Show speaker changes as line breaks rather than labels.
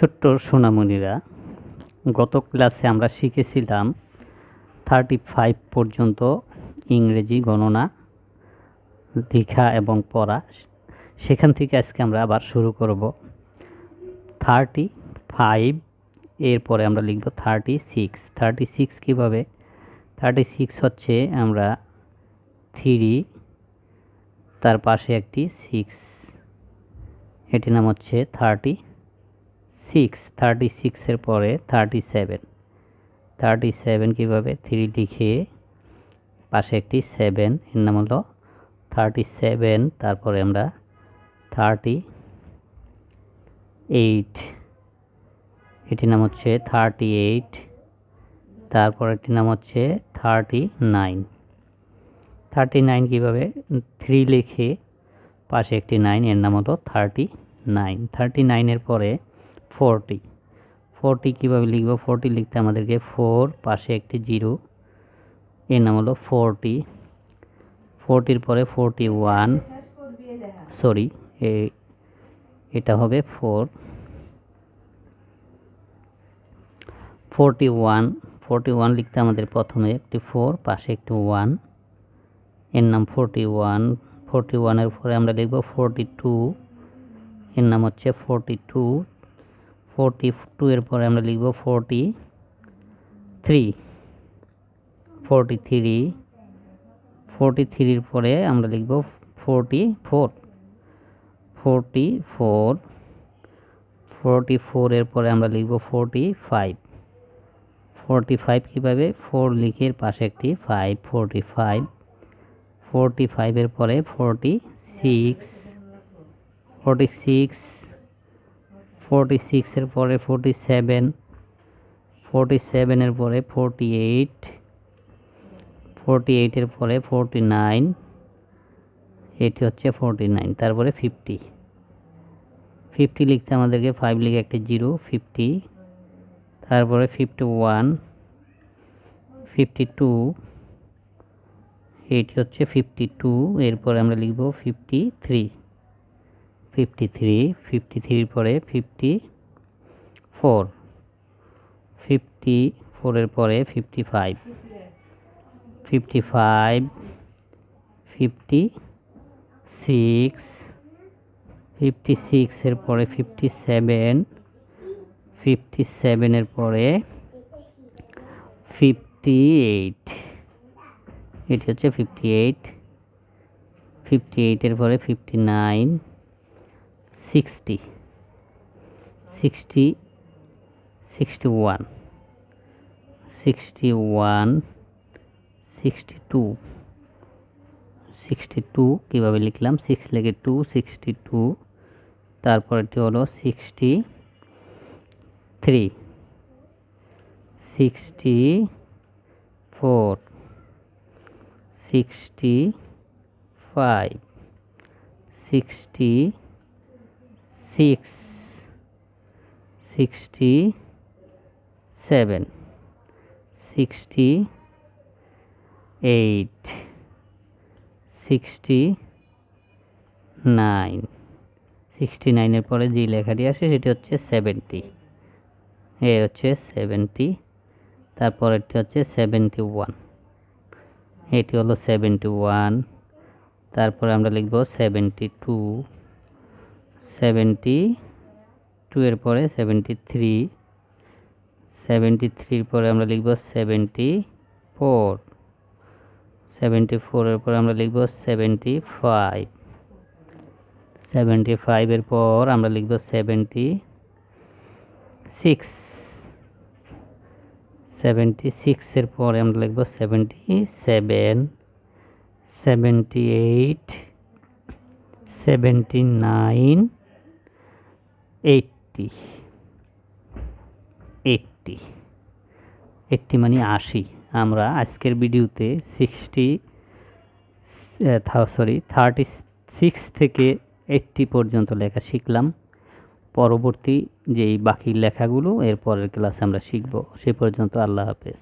ছোট্ট সোনামণিরা, গত ক্লাসে আমরা শিখেছিলাম থার্টি ফাইভ পর্যন্ত ইংরেজি গণনা, লেখা এবং পড়া। সেখান থেকে আজকে আমরা আবার শুরু করব। থার্টি ফাইভ এরপরে আমরা লিখব থার্টি সিক্স থার্টি সিক্স কীভাবে? থার্টি সিক্স হচ্ছে আমরা থ্রি তার পাশে একটি সিক্স এটির নাম হচ্ছে থার্টি সিক্স থার্টি সিক্সের পরে থার্টি সেভেন থার্টি সেভেন কীভাবে? থ্রি লিখে পাশে একটি সেভেন এর নাম হলো থার্টি সেভেন তারপরে আমরা থার্টি এইট এটির নাম হচ্ছে থার্টি এইট তারপর এটির নাম হচ্ছে থার্টি নাইন থার্টি নাইন কীভাবে? থ্রি লিখে পাশে একটি নাইন এর নাম হলো থার্টি নাইন থার্টি নাইনের পরে ফোরটি। ফোরটি কীভাবে লিখব? ফোরটি লিখতে আমাদেরকে ফোর পাশে একটি জিরো। এর নাম হলো ফোরটি। ফোরটির পরে ফোরটি ওয়ান। সরি এটা হবে four. Forty one. Forty one লিখতে আমাদের প্রথমে একটি ফোর, পাশে একটি ওয়ান। এর নাম ফোরটি ওয়ান। ফোরটি ওয়ানের পরে আমরা লিখব ফোরটি টু। এর নাম হচ্ছে ফোরটি টু। ফোরটি টু এর পরে আমরা লিখব forty three forty three forty থ্রির পরে আমরা লিখব forty four forty four forty ফোরের পরে আমরা লিখব ফোরটি ফাইভ ফোরটি ফাইভ কীভাবে? ফোর লিখের পাশে একটি ফাইভ ফোরটি ফাইভ ফোরটি ফাইভের পরে forty six forty six forty সিক্সের পরে ফোরটি সেভেন ফোরটি সেভেনের পরে ফোরটি এইট ফোরটি এইটের পরে ফোরটি নাইন এটি হচ্ছে ফোরটি নাইন তারপরে ফিফটি ফিফটি লিখতে আমাদেরকে ফাইভ লিখে একটা জিরো ফিফটি তারপরে ফিফটি ওয়ান ফিফটি টু এটি হচ্ছে ফিফটি টু এরপরে আমরা লিখব fifty three fifty three fifty থ্রির পরে ফিফটি ফোর ফিফটি ফোরের পরে fifty five fifty five fifty six fifty সিক্সের পরে ফিফটি সেভেন ফিফটি সেভেনের পরে ফিফটি এইট এটি হচ্ছে ফিফটি এইট ফিফটি এইটের পরে fifty nine sixty sixty sixty one sixty one sixty two sixty two কীভাবে লিখলাম? সিক্স লেগে টু সিক্সটি টু তারপরটি হলো sixty three sixty four sixty five sixty six sixty seven sixty eight sixty nine sixty নাইনের পরে যে লেখাটি আসে সেটি হচ্ছে সেভেন্টি এ হচ্ছে সেভেন্টি তারপরেরটি হচ্ছে সেভেন্টি ওয়ান এটি হলো সেভেন্টি ওয়ান তারপরে আমরা লিখব সেভেন্টি টু সেভেন্টি টু এর পরে সেভেন্টি থ্রি, সেভেন্টি থ্রির পরে আমরা লিখব সেভেন্টি ফোর, সেভেন্টি ফোরের পরে আমরা লিখব সেভেন্টি ফাইভ, সেভেন্টি ফাইভের পর আমরা লিখব সেভেন্টি সিক্স, সেভেন্টি সিক্সের পরে আমরা লিখব seventy seven, seventy eight, seventy nine eighty eighty eighty মানে আশি। আমরা আজকের ভিডিওতে সিক্সটি সরি, থার্টি সিক্স থেকে এইটটি পর্যন্ত লেখা শিখলাম। পরবর্তী যেই বাকি লেখাগুলো এর পরের ক্লাসে আমরা শিখব। সে পর্যন্ত আল্লাহ হাফেজ।